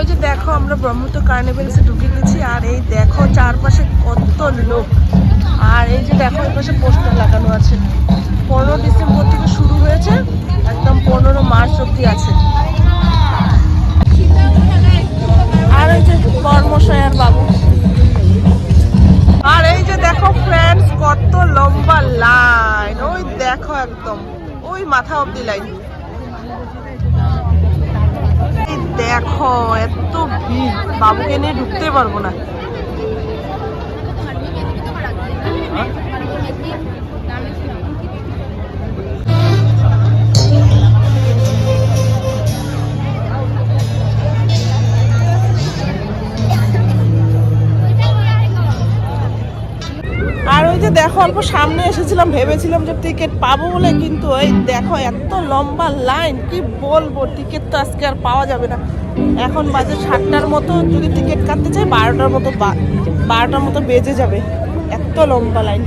ওই যে দেখো, আমরা ব্রহ্মপুত্র কার্নিভেলসে ঢুকে গেছি, আর এই দেখো চারপাশে কত লোক। আর এই যে দেখো, এই পাশে পোস্টার লাগানো আছে। পনেরো ডিসেম্বর থেকে শুরু হয়েছে, একদম পনেরো মার্চ অব্দি আছে। আর এই যে কর্মশয় আর বাবু। আর এই যে দেখো ফ্রেন্ডস কত লম্বা লাইন ওই দেখো একদম, ওই মাথা অব্দি লাইন এত ভিড়। বাবুকে নিয়ে ঢুকতে পারব না। আর ওই যে দেখো, অল্প সামনে এসেছিলাম, ভেবেছিলাম যে টিকিট পাবো বলে, কিন্তু ওই দেখো, এত লম্বা লাইন কি বলব, টিকিট তো আজকে আর পাওয়া যাবে না। এখন বাজে সাতটার মতো, যদি টিকিট কাটতে চাই বারোটার মতো বারোটার মতো বেজে যাবে। এত লম্বা লাইন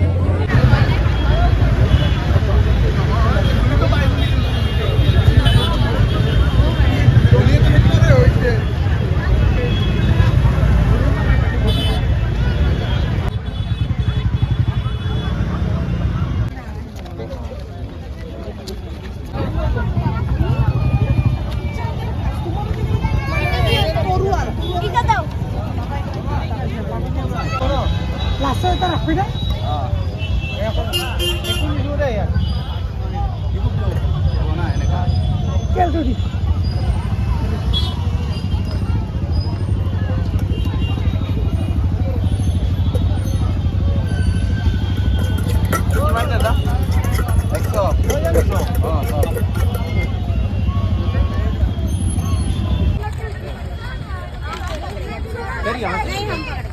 আগে কোন দিকে যাবা টিকিট কাটতে লাগবে তিরিশ টাকার দরকার নেই ভিতরে কথা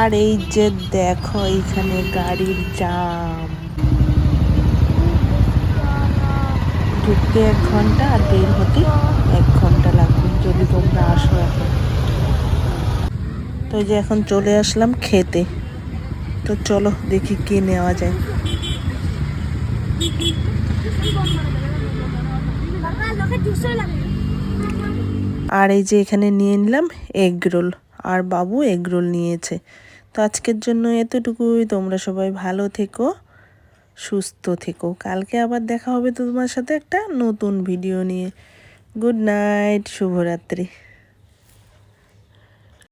আর এই যে দেখো এইখানে গাড়ির জাম। ঢুকতে এক ঘণ্টা আর বের হতে এক ঘণ্টা লাগবে, যদি তোমরা আসো এখন। তো যে এখন চলে আসলাম খেতে। তো চলো দেখি কি নেওয়া যায়। আর এই যে এখানে নিয়ে নিলাম এগ রোল। আর বাবু এগরোল নিয়েছে। তো আজকের জন্য এতটুকুই। তোমরা সবাই ভালো থেকো, সুস্থ থেকো। কালকে আবার দেখা হবে তোমার সাথে একটা নতুন ভিডিও নিয়ে। গুড নাইট শুভরাত্রি।